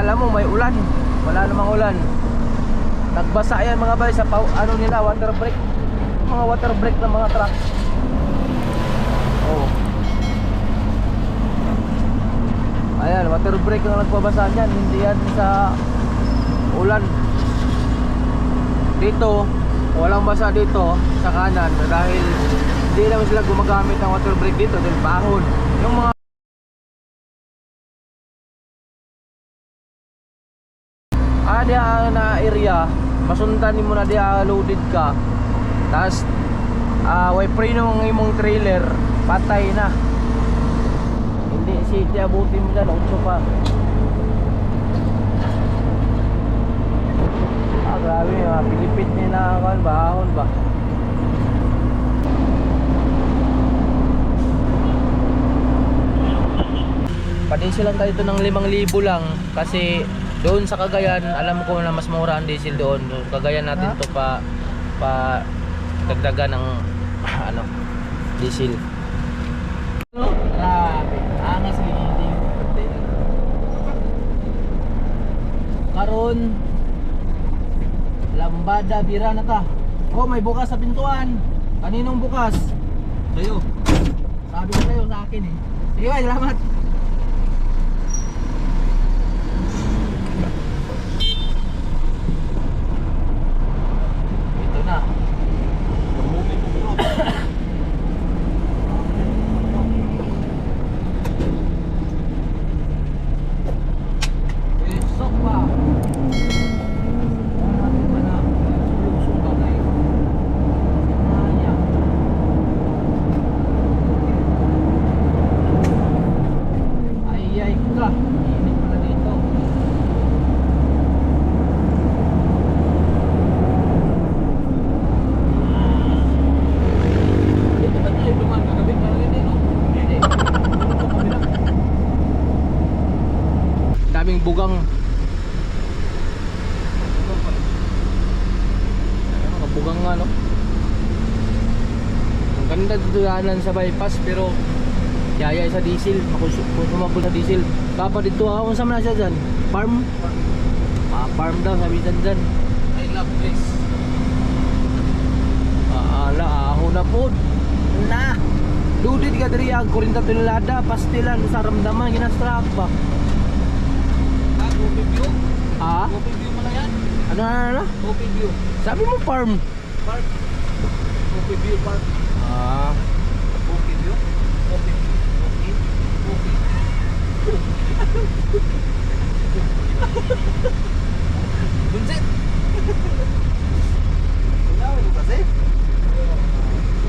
akala mo may ulan. Wala namang ulan. Nagbasa yan mga bay sa ano nila, water break. Mga water break ng mga truck. Oh. Ayan, water break ang nagbabasa niyan, hindi yan sa ulan. Dito, walang basa dito sa kanan dahil hindi naman sila gumagamit ng water break dito dahil bahon. Yung mga ah, di ah, na area, masundan mo na di ah, loaded ka. Tapos, ah, way pre nung imong trailer, patay na. Hindi, city abutin mo dyan, utso pa. Ah, grabe, ah, pilipit niya na kan, bahon ba? Padisel lang tayo ito ng 5,000 lang kasi doon sa Cagayan, alam ko na mas mura ang diesel doon. Doon Cagayan natin Ha? to pa pa dagdagan ng ano, diesel. Grabe, angas hindi Karon lambada bira na ta. Oh, may bukas sa pintuan. Kaninong bukas? Kayo. Sabi ko sa'yo sa akin eh. Sige, salamat. Ito na. Sok pa. Ano ba na? Lusong bagay. Sayang. Ay, ay, ka. Init pala dito. Dito ba tayo dumaan kagabi? Parang hindi, no? Hindi. Sa kabila. Daming bugang. Mga bugang nga, no? Ang ganda dito daanan sa bypass, pero yaya sa diesel. Consumable sa diesel. Kapa dito ako, saan na siya dyan? Farm? Ah, farm daw, sabi dyan dyan. I love this. Ala, ako na po. Na. Dudit ka dari ang kurinta tulada, pastilan sa ramdaman ginastrap ba? Coffee view? Ha? Coffee view mo na yan? Ano ano ano? Coffee view. Sabi mo farm. Park. Coffee view park. Ah, Coffee view? Coffee view. Coffee. Coffee. Bunsit! Wala, wala kasi.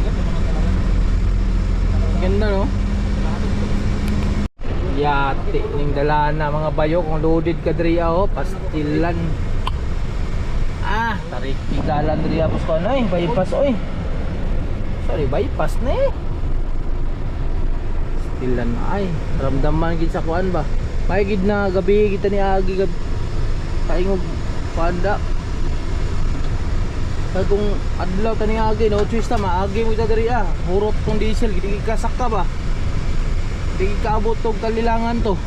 Ganda naman talaga. ganda no? Dala na mga bayo kung loaded ka diri oh, pastilan. Ah, tarik igalan diri apos ko ano eh, bypass oy. Sorry, bypass na eh. Pastilan ay, ramdaman gid sa kuan ba? May gid na gabi kita ni agi gab kaingog panda. Kaya kung adlaw tani agi no choice ta maagi mo diri ah. Hurot tong diesel gid ka ba? Di kaabot tong kalilangan to.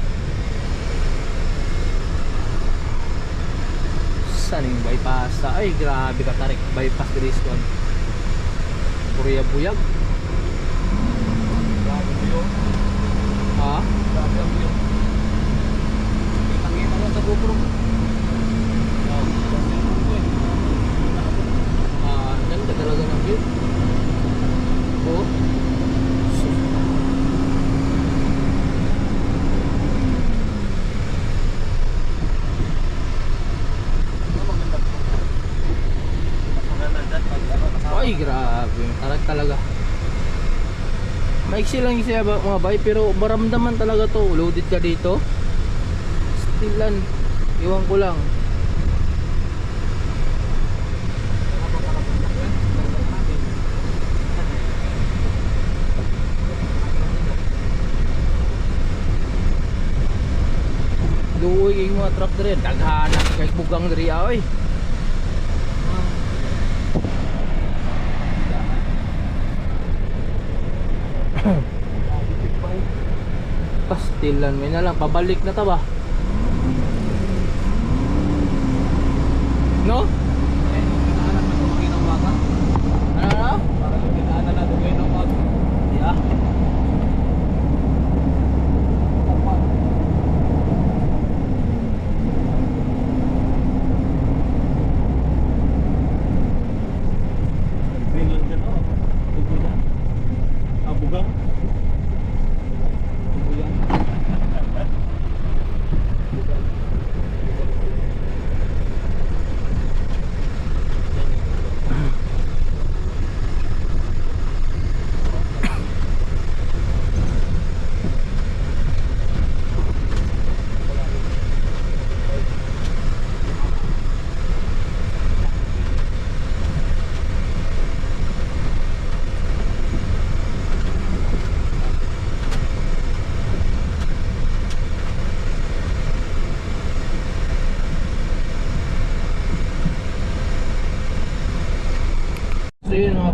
Saan yung bypass? Ay, grabe ka tarik. Bypass diri sa Korea buyag. Grabe view. Ha? Grabe view. Kitang-kita mo sa GoPro. Eh. Ah, ganda talaga ng view. Oh. Ano maganda po? Mas maganda dyan pag ano, kasama. Ay, Tarak talaga. Maiksi lang siya ba, mga bay, pero maramdaman talaga to. Loaded ka dito. Stilan. Iwan ko lang. Luoy yung mga truck diri. Daghana kay bugang diri ah, Pastilan may na lang pabalik na ta ba? No?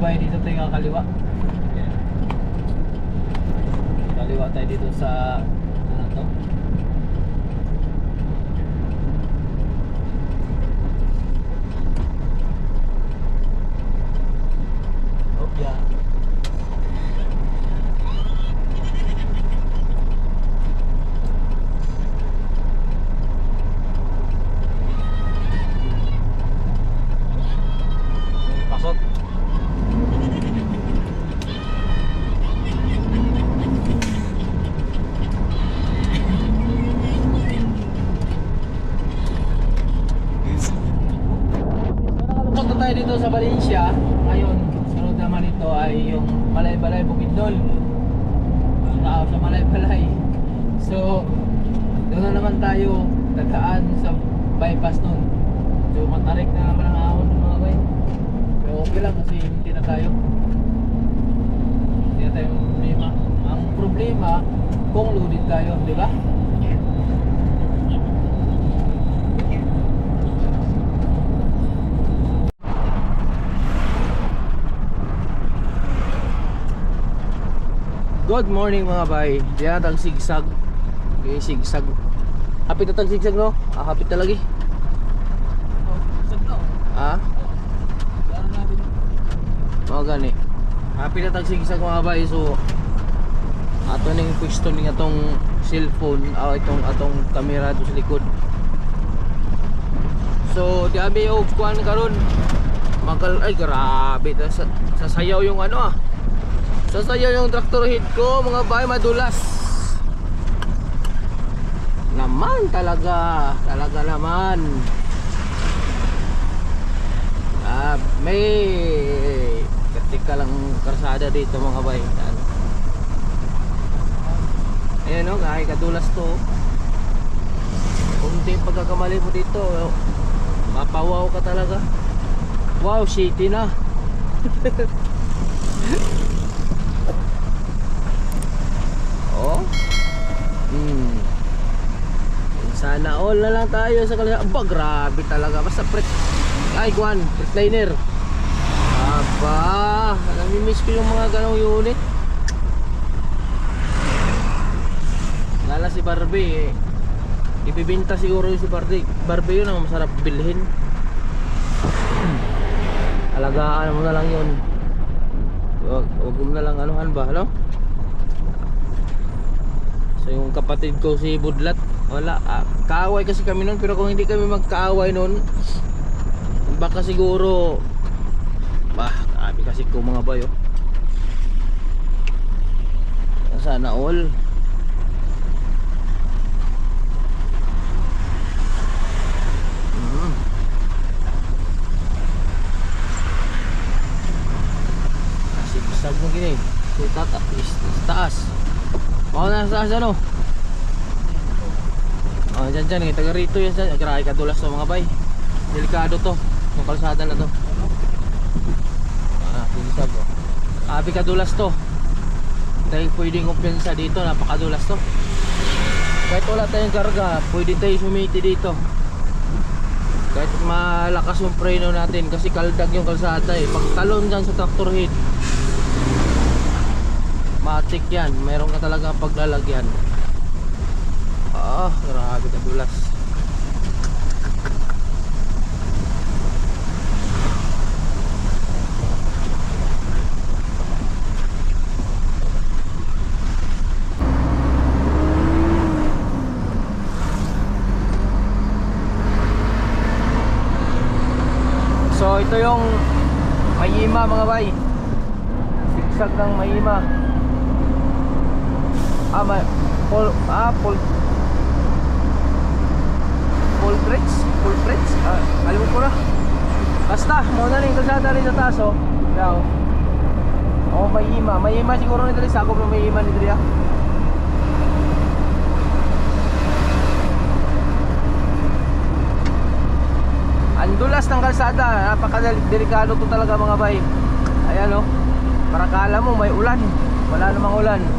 Bay, dito tayo kakaliwa. Yan. Kaliwa tayo dito sa ano to? Oh, yeah. Pasok. Punta tayo dito sa Valencia. Ngayon, sunod naman ito ay yung Balay-Balay Bukidnon. Tao sa Balay-Balay. So, doon na naman tayo dadaan sa bypass nun. So, matarik na naman ang ahon ng mga bay. Pero okay lang kasi hindi na tayo. Hindi na tayo problema. Ang problema, kung loaded tayo, di ba? Good morning mga bay. Diyan ang sigsag. Okay, sigsag. Hapit na sigsag no? Ah, hapit talaga eh. Ah? Mga gani. Hapit na sigsag mga bay. So, ato ning pwesto ning atong cellphone, ah, itong atong camera sa likod. So, di abi og kuan karon. Makal ay grabe sa, sasayaw yung ano ah. Sasayaw yung tractor head ko, mga bay madulas. Naman talaga, talaga naman. Ah, may katika lang karsada dito mga bay. Yan. Ayan no, kahit kadulas to. Kunti yung pagkakamali mo dito, mapawaw ka talaga. Wow, shitty na. Oh. Hmm. Sana all na lang tayo sa kalsada. Aba, grabe talaga. Basta pre... Ay, Juan, fretliner. Aba, namimiss ko yung mga ganong unit. Lala si Barbie eh. Ibibinta siguro yung si Barbie. Barbie yun ang masarap bilhin. Alagaan mo na lang yun. Wag, wag mo na lang anuhan ba, no? So yung kapatid ko si Budlat, wala. Ah, kaaway kasi kami noon pero kung hindi kami magkaaway noon, baka siguro bah, grabe kasi ko mga bayo. Sana all. Mm. Sigsag mo gini. Sa taas. Baka na sa ano? Oh, dyan dyan, eh, taga rito yan dyan. Grabe kadulas to mga bay. Delikado to. Yung kalsada na to. Ah, sigsag oh. Abi kadulas to. Dahil pwedeng kumpiyansa dito, napakadulas to. Kahit wala tayong karga, pwede tayo sumiti dito. Kahit malakas yung preno natin kasi kaldag yung kalsada eh. Pag talon dyan sa tractor head, matik yan. Meron ka talaga paglalagyan. Ah, grabe ka dulas. So ito yung Mayima mga bay. Sigsag ng Mayima. Ah, may Pol ah Pol Pol Fritz, Pol Fritz. Ah, alam ko na. Basta, mo na rin kalsada rin sa taas oh. Daw. Oh, Mayima. Mayima siguro nito rin sakop ng Mayima nito rin ah. Ang dulas ng kalsada, napakadelikado to talaga mga bay. Ayan oh. Para kala mo may ulan. Wala namang ulan.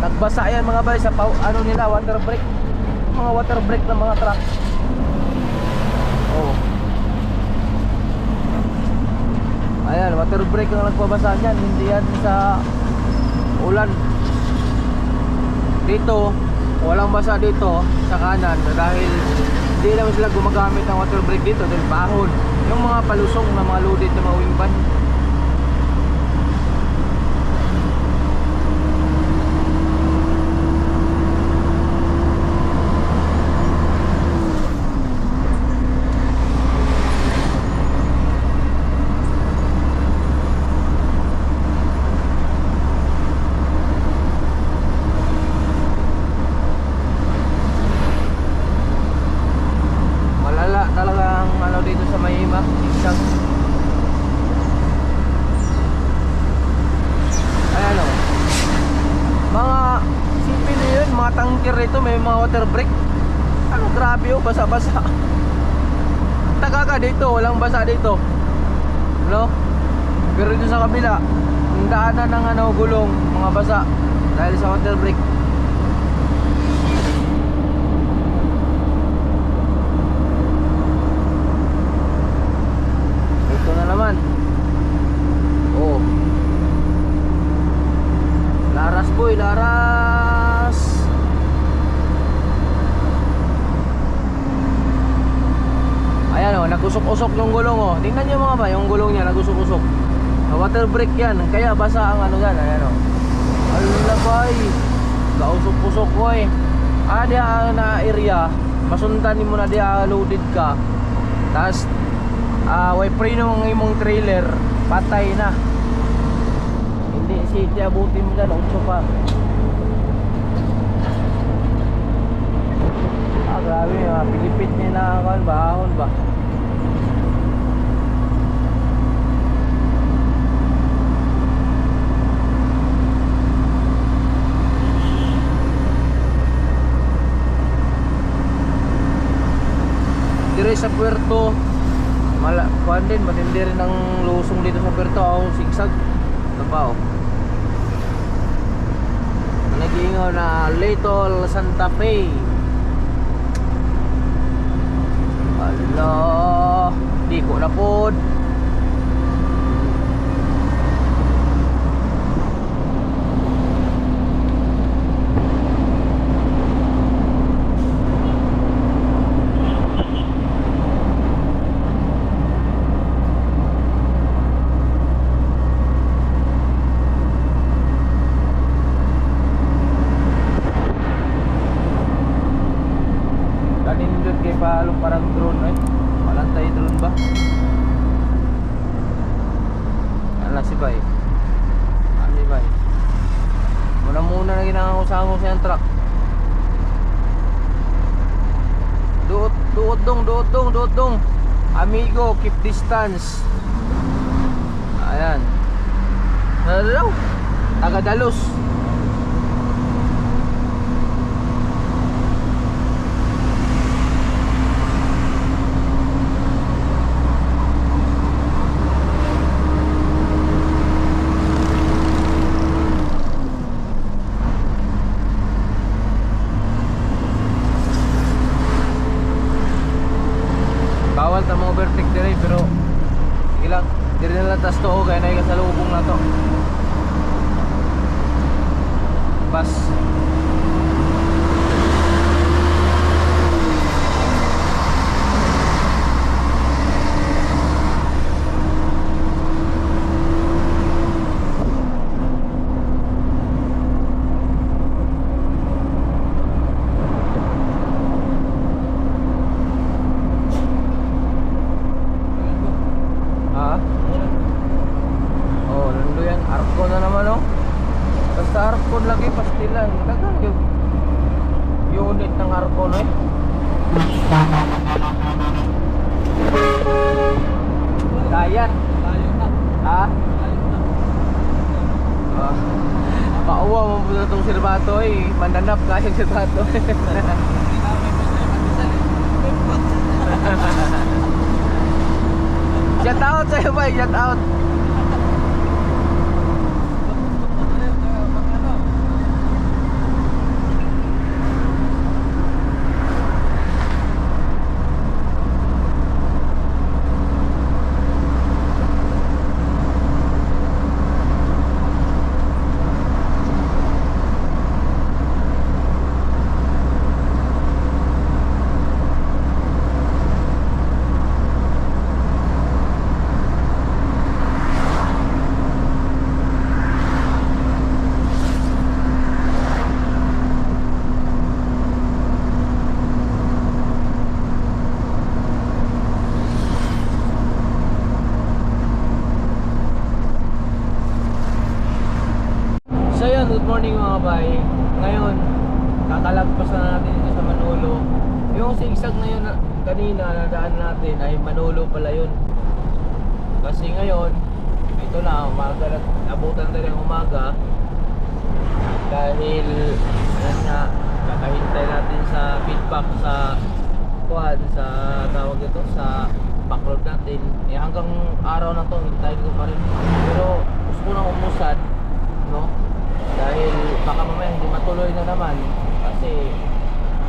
Nagbasa yan mga bay sa ano nila, water brake. Mga water brake ng mga truck. Oh. Ayan, water brake ang nagpabasa niyan, hindi yan sa ulan. Dito, walang basa dito sa kanan dahil hindi naman sila gumagamit ng water brake dito dahil bahon. Yung mga palusong na mga loaded na mga wing van. Malala talaga ang ano dito sa Mahima. Isang Ayan o. Mga sipin nyo yun, mga rito, may mga water brake. Ano grabe oh, basa-basa. Taga ka dito, walang basa dito. No? Pero dito sa kabila, ang daanan ng ano, gulong, mga basa. Dahil sa water brake. Ito na naman. Oh. Laras boy, laras. Ayan oh, nagusok-usok yung gulong oh. Tingnan niyo mga ba, yung gulong niya nagusok-usok. Na water brake yan, kaya basa ang ano yan, ayan oh. Alabay. Kausok-usok ko eh. Ah, di ah, na area, masundan mo na di ah, loaded ka. Tapos ah way pre nung imong trailer patay na hindi si abutin mo dyan utso pa ah grabe ah pilipit niya na kan bahon ba dire sa puerto Mala, kuhan din, matindi rin ang lusong dito sa Puerto ako, sigsag. Ito pa oh. Nagingaw na Little Santa Fe. Ala, di ko na pod. Kanin doon kay palong parang drone eh. Walang tayo drone ba? Ano si Bay? Ano si Bay? Muna muna na ginangangusango siya ang truck. Duot, duot dong, duot dong, duot dong. Amigo, keep distance. Ayan. Ano daw? Tagadalos. Bawal ta mo overtake dire pero sige lang, dire na lang tas to kaya na kasalubong na to. Bas. Ha? Oh, nando yan. Arco na naman oh. Basta arco lagi pastilan. Dagang yung unit ng arco no eh. Dayan. Ha? Ah. Pauwa mo po na itong sirbato eh. Mandanap kaya yung sirbato. Shout out sa'yo ba? Shout out. bay, ngayon, kakalagpas na natin dito sa Manolo. Yung sigsag na yun na, kanina na daan natin ay Manolo pala yun. Kasi ngayon, ito na, umaga na, abutan na rin ang umaga. Dahil, yan nga, kakahintay natin sa feedback sa sa tawag ito, sa backlog natin. Eh, hanggang araw na to, hintayin ko pa rin. Pero, gusto ko na umusad, no? Dahil baka mamaya hindi matuloy na naman. Kasi,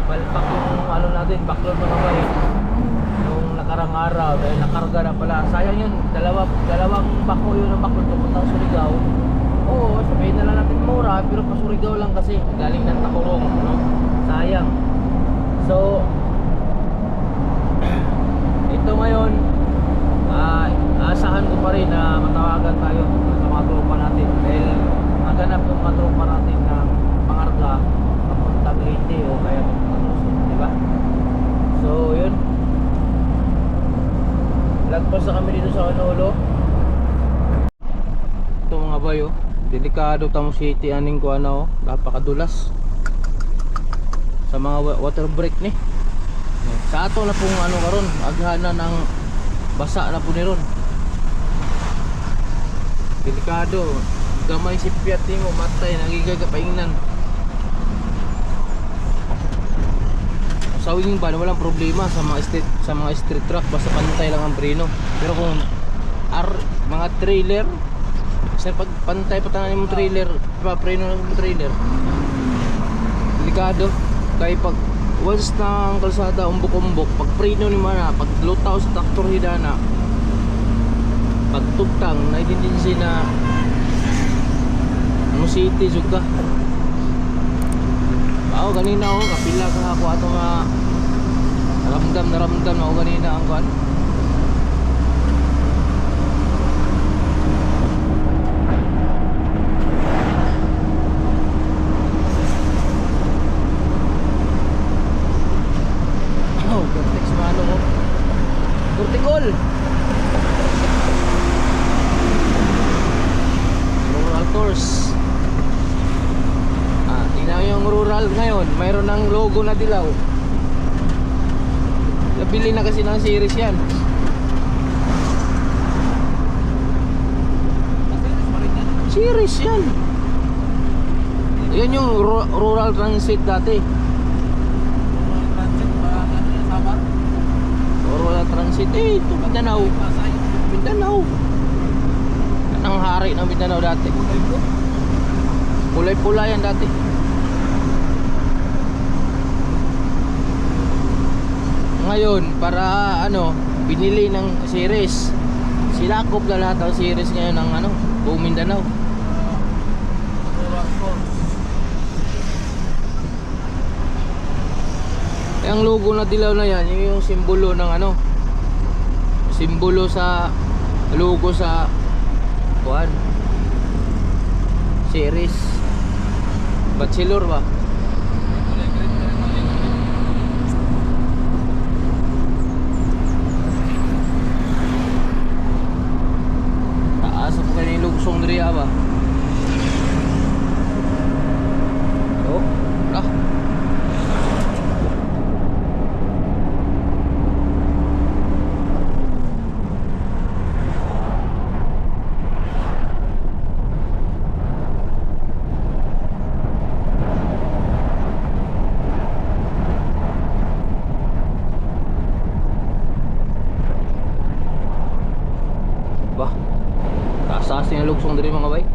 palpak yung ano natin, backlog na naman eh. Nung nakarang araw, dahil nakarga na pala. Sayang yun, dalawa, dalawang bako yun ang backlog papuntang Surigao. Oo, sabihin na lang natin mura, pero pa Surigao lang kasi galing ng Takurong, no? Sayang. So, ito ngayon, ah, asahan ko pa rin na matawagan tayo sa mga tropa natin. Dahil maganap yung mga tropa natin na pangarga papuntang Leyte o kaya di ba? So, yun. Lagpas na kami dito sa Manolo. Ito mga bayo, delikado tamo city aning ko ano, napakadulas. Sa mga wa- water break ni. Sa ato na pong ano karon, aghana ng basa na po ni ron. Delikado. Gamay si Piat mo matay nagigagapaingnan. Sa wing ban walang problema sa mga street sa mga street truck basta pantay lang ang preno. Pero kung ar, mga trailer sa pag pantay patangan yung trailer, pa preno ng trailer. Delikado kay pag once ang kalsada umbok-umbok pag preno ni mana pag lutaw sa traktor hidana pag tugtang na din na ano city juga ako ganina ako kapila ka ako ato nga ramdam na ramdam ako ganina ang kan Oh, Cortex mano ko. Corticol. Rural course. Ah, tingnan mo yung rural ngayon. Mayroon ng logo na dilaw. Nabili na kasi ng series yan. Series yan. Yan yung ru- rural transit dati. Rural transit. Eh, ito Mindanao. Mindanao. Ang hari ng Mindanao dati. Kulay-pula yan dati. Ngayon, para ano, binili ng series. Silakop na lahat ng series ngayon ng ano, buong Mindanao. Ang logo na dilaw na yan, yun yung simbolo ng ano, simbolo sa logo sa kuan series bachelor ba Brava. Ba? Taas-taas yung